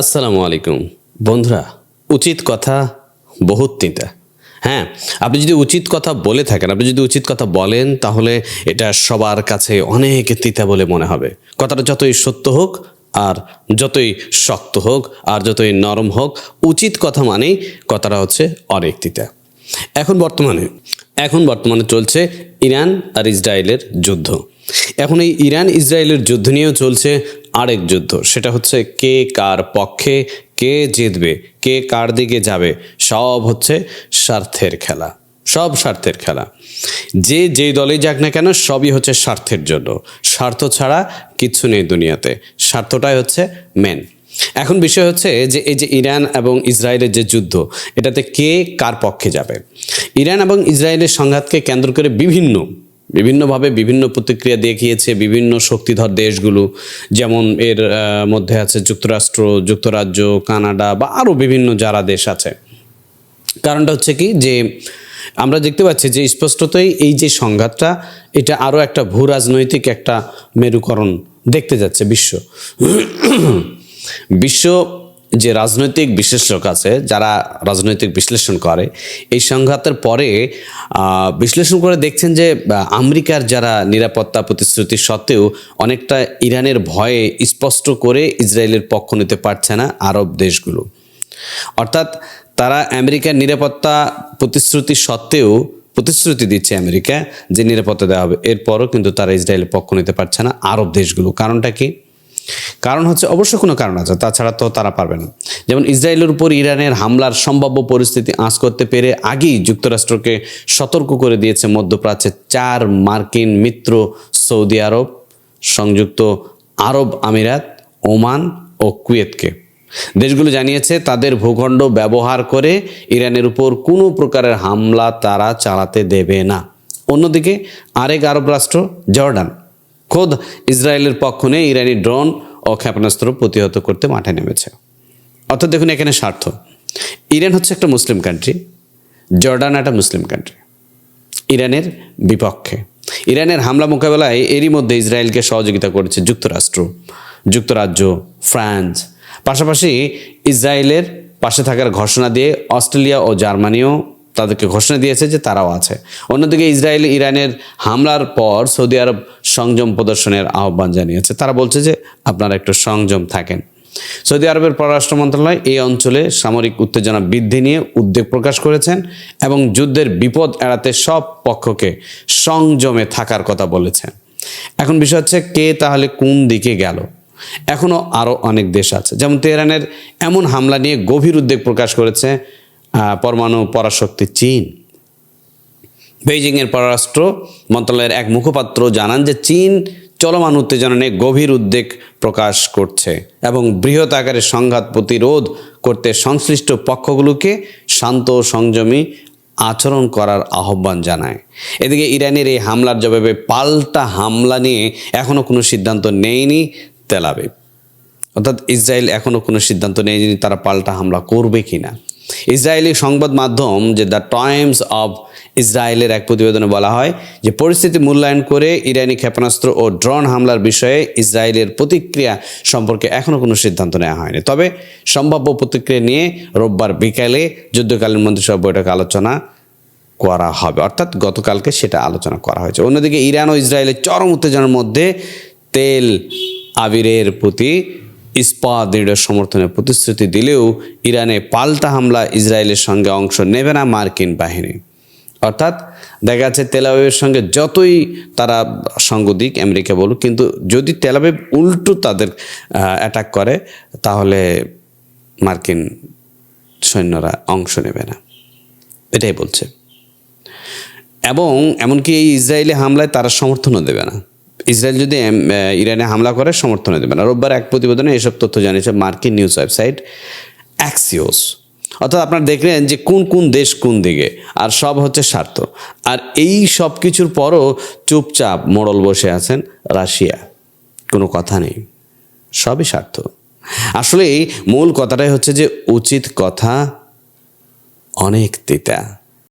আসসালামু আলাইকুম। বন্ধুরা, উচিত কথা বহুত তিনটা। হ্যাঁ আপনি যদি উচিত কথা বলে থাকেন, আপনি যদি উচিত কথা বলেন, তাহলে এটা সবার কাছে অনেক তিতা বলে মনে হবে। কথাটা যতই সত্য হোক আর যতই শক্ত হোক আর যতই নরম হোক, উচিত কথা মানেই কথাটা হচ্ছে অনেক তিতা। এখন বর্তমানে এখন বর্তমানে চলছে ইরান আর ইসরায়েলের যুদ্ধ। এখন এই ইরান ইসরায়েলের যুদ্ধ নিয়েও চলছে আরেক যুদ্ধ। সেটা হচ্ছে কে কার পক্ষে কে জিতবে, কে কার দিকে যাবে, সব হচ্ছে স্বার্থের খেলা, সব স্বার্থের খেলা। যে যেই দলেই যাক না কেন, সবই হচ্ছে স্বার্থের জন্য। স্বার্থ ছাড়া কিচ্ছু নেই দুনিয়াতে, স্বার্থটাই হচ্ছে মেন এখন বিষয় হচ্ছে যে এই যে ইরান এবং ইসরায়েলের যে যুদ্ধ, এটাতে কে কার পক্ষে যাবে? ইরান এবং ইসরায়েলের সংঘাতকে কেন্দ্র করে বিভিন্ন বিভিন্নভাবে বিভিন্ন প্রতিক্রিয়া দেখিয়েছে বিভিন্ন শক্তিধর দেশগুলো। যেমন এর মধ্যে আছে যুক্তরাষ্ট্র, যুক্তরাজ্য, কানাডা বা আরও বিভিন্ন যারা দেশ আছে। কারণটা হচ্ছে কি যে, আমরা দেখতে পাচ্ছি যে স্পষ্টতই এই যে সংঘাতটা, এটা আরও একটা ভূ রাজনৈতিক একটা মেরুকরণ দেখতে যাচ্ছে বিশ্ব। বিশ্ব যে রাজনৈতিক বিশ্লেষক আছে, যারা রাজনৈতিক বিশ্লেষণ করে, এই সংঘাতের পরে বিশ্লেষণ করে দেখছেন যে আমেরিকার যারা নিরাপত্তা প্রতিশ্রুতি সত্ত্বেও অনেকটা ইরানের ভয়ে স্পষ্ট করে ইসরায়েলের পক্ষ নিতে পারছে না আরব দেশগুলো। অর্থাৎ তারা আমেরিকার নিরাপত্তা প্রতিশ্রুতি সত্ত্বেও প্রতিশ্রুতি দিচ্ছে আমেরিকা যে নিরাপত্তা দেওয়া হবে। এরপরও কিন্তু তারা ইসরায়েলের পক্ষ নিতে পারছে না আরব দেশগুলো। কারণটা কি? কারণ হচ্ছে অবশ্য কোনো কারণ আছে, তাছাড়া তো তারা পারবে না। যেমন ইসরায়েলের উপর ইরানের হামলার সম্ভাব্য পরিস্থিতি আঁচ করতে পেরে আগেই যুক্তরাষ্ট্রকে সতর্ক করে দিয়েছে মধ্যপ্রাচ্যের চার মার্কিন মিত্র সৌদি আরব, সংযুক্ত আরব আমিরাত, ওমান ও কুয়েতকে। দেশগুলো জানিয়েছে তাদের ভূখণ্ড ব্যবহার করে ইরানের উপর কোনো প্রকারের হামলা তারা চালাতে দেবে না। অন্যদিকে আরেক আরব রাষ্ট্র, জর্ডান। খোদ ইসরায়েলের পক্ষ নিয়ে ইরানি ড্রোন ও ক্ষেপণাস্ত্র প্রতিহত করতে মাঠে নেমেছে। অর্থাৎ দেখুন, এখানে স্বার্থ। ইরান হচ্ছে একটা মুসলিম কান্ট্রি জর্ডান একটা মুসলিম কান্ট্রি ইরানের বিপক্ষে। ইরানের হামলা মোকাবেলায় এরই মধ্যে ইসরায়েলকে সহযোগিতা করেছে যুক্তরাষ্ট্র, যুক্তরাজ্য, ফ্রান্স। পাশাপাশি ইসরায়েলের পাশে থাকার ঘোষণা দিয়ে অস্ট্রেলিয়া ও জার্মানিও তাদেরকে ঘোষণা দিয়েছে যে তারাও আছে। অন্যদিকে ইসরায়েল, ইরানের হামলার পর সৌদি আরব সংযম প্রদর্শনের আহ্বান জানিয়েছে। তারা বলছে যে আপনারা একটু সংযম থাকেন। সৌদি আরবের পররাষ্ট্র মন্ত্রণালয় এই অঞ্চলে সামরিক উত্তেজনা বৃদ্ধি নিয়ে উদ্বেগ প্রকাশ করেছেন এবং যুদ্ধের বিপদ এড়াতে সব পক্ষকে সংযমে থাকার কথা বলেছেন। এখন বিষয় হচ্ছে কে তাহলে কোন দিকে গেল? এখনও আরও অনেক দেশ আছে। যেমন তেহরানের এমন হামলা নিয়ে গভীর উদ্বেগ প্রকাশ করেছে পরমাণু পরাশক্তি চীন। বেইজিংয়ের পররাষ্ট্র মন্ত্রণালয়ের এক মুখপাত্র জানান যে চীন চলমান উত্তেজনা নিয়ে গভীর উদ্বেগ প্রকাশ করছে এবং বৃহৎ আকারে সংঘাত প্রতিরোধ করতে সংশ্লিষ্ট পক্ষগুলোকে শান্ত সংযমী আচরণ করার আহ্বান জানায়। এদিকে ইরানের এই হামলার জবাবে পাল্টা হামলা নিয়ে এখনও কোনো সিদ্ধান্ত নেয়নি তেলাবে অর্থাৎ ইসরায়েল এখনও কোনো সিদ্ধান্ত নেয়নি তারা পাল্টা হামলা করবে কিনা। ইসরায়েলি সংবাদ মাধ্যম যে দ্য টাইমস অব ইসরায়েলের এক প্রতিবেদনে বলা হয় যে পরিস্থিতি মূল্যায়ন করে ইরানি ক্ষেপণাস্ত্র ও ড্রোন হামলার বিষয়ে ইসরায়েলের প্রতিক্রিয়া সম্পর্কে এখনও কোনো সিদ্ধান্ত নেওয়া হয়নি। তবে সম্ভাব্য প্রতিক্রিয়া নিয়ে রোববার বিকালে যুদ্ধকালীন মন্ত্রিসভা বৈঠক আলোচনা করা হবে। অর্থাৎ গতকালকে সেটা আলোচনা করা হয়েছে। অন্যদিকে ইরান ও ইসরায়েলের চরম উত্তেজনার মধ্যে তেল আবিরের প্রতি ইস্পাত, দৃঢ় সমর্থনের প্রতিশ্রুতি দিলেও ইরানে পাল্টা হামলা ইসরায়েলের সঙ্গে অংশ নেবে না মার্কিন বাহিনী। অর্থাৎ দেখা যাচ্ছে তেলাবিবের সঙ্গে যতই তারা সঙ্গ দিক, আমেরিকা বলুক, কিন্তু যদি তেলাবিব উল্টো তাদের অ্যাটাক করে, তাহলে মার্কিন সৈন্যরা অংশ নেবে না। এটাই বলছে। এবং এমনকি এই ইসরায়েলি হামলায় তারা সমর্থনও দেবে না। ইসরায়েল যদি ইরানে হামলা করে, সমর্থনও দেবে না। রোববার এক প্রতিবেদনে এসব তথ্য জানিয়েছে মার্কিন নিউজ ওয়েবসাইট অ্যাক্সিওস। অর্থাৎ আপনারা দেখলেন যে কোন কোন দেশ কোন দিকে, আর সব হচ্ছে স্বার্থ। আর এই সব কিছুর পরও চুপচাপ মোড়ল বসে আছেন রাশিয়া। কোনো কথা নেই। সবই স্বার্থ। আসলে মূল কথাটাই হচ্ছে যে, উচিত কথা অনেক তিতা।